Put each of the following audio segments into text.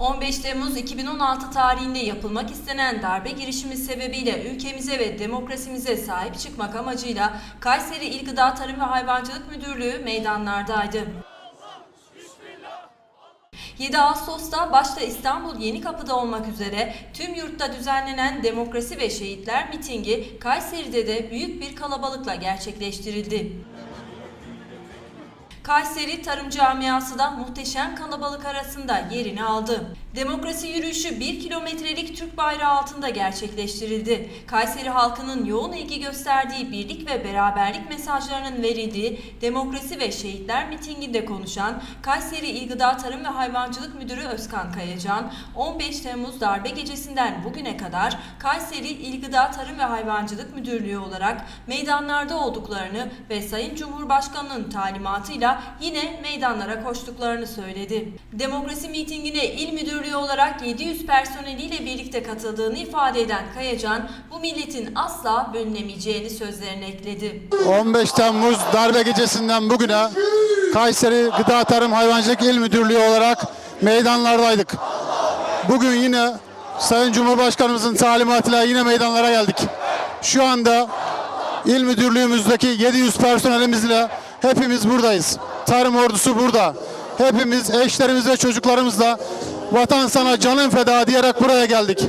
15 Temmuz 2016 tarihinde yapılmak istenen darbe girişimi sebebiyle ülkemize ve demokrasimize sahip çıkmak amacıyla Kayseri İl Gıda Tarım ve Hayvancılık Müdürlüğü meydanlardaydı. 7 Ağustos'ta başta İstanbul Yenikapı'da olmak üzere tüm yurtta düzenlenen Demokrasi ve Şehitler mitingi Kayseri'de de büyük bir kalabalıkla gerçekleştirildi. Kayseri tarım camiası da muhteşem kalabalık arasında yerini aldı. Demokrasi yürüyüşü 1 kilometrelik Türk bayrağı altında gerçekleştirildi. Kayseri halkının yoğun ilgi gösterdiği birlik ve beraberlik mesajlarının verildiği Demokrasi ve Şehitler mitinginde konuşan Kayseri İl Gıda Tarım ve Hayvancılık Müdürü Özkan Kayacan, 15 Temmuz darbe gecesinden bugüne kadar Kayseri İl Gıda Tarım ve Hayvancılık Müdürlüğü olarak meydanlarda olduklarını ve Sayın Cumhurbaşkanı'nın talimatıyla yine meydanlara koştuklarını söyledi. Demokrasi mitingine il müdürlüğü olarak 700 personeliyle birlikte katıldığını ifade eden Kayacan, bu milletin asla bölünemeyeceğini sözlerine ekledi. 15 Temmuz darbe gecesinden bugüne Kayseri Gıda Tarım Hayvancılık İl Müdürlüğü olarak meydanlardaydık. Bugün yine Sayın Cumhurbaşkanımızın talimatıyla yine meydanlara geldik. Şu anda il müdürlüğümüzdeki 700 personelimizle hepimiz buradayız. Tarım ordusu burada. Hepimiz eşlerimiz ve çocuklarımızla vatan sana canın feda diyerek buraya geldik.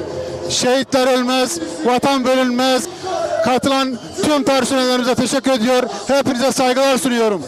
Şehitler ölmez, vatan bölünmez. Katılan tüm personellerimize teşekkür ediyor. Hepinize saygılar sunuyorum.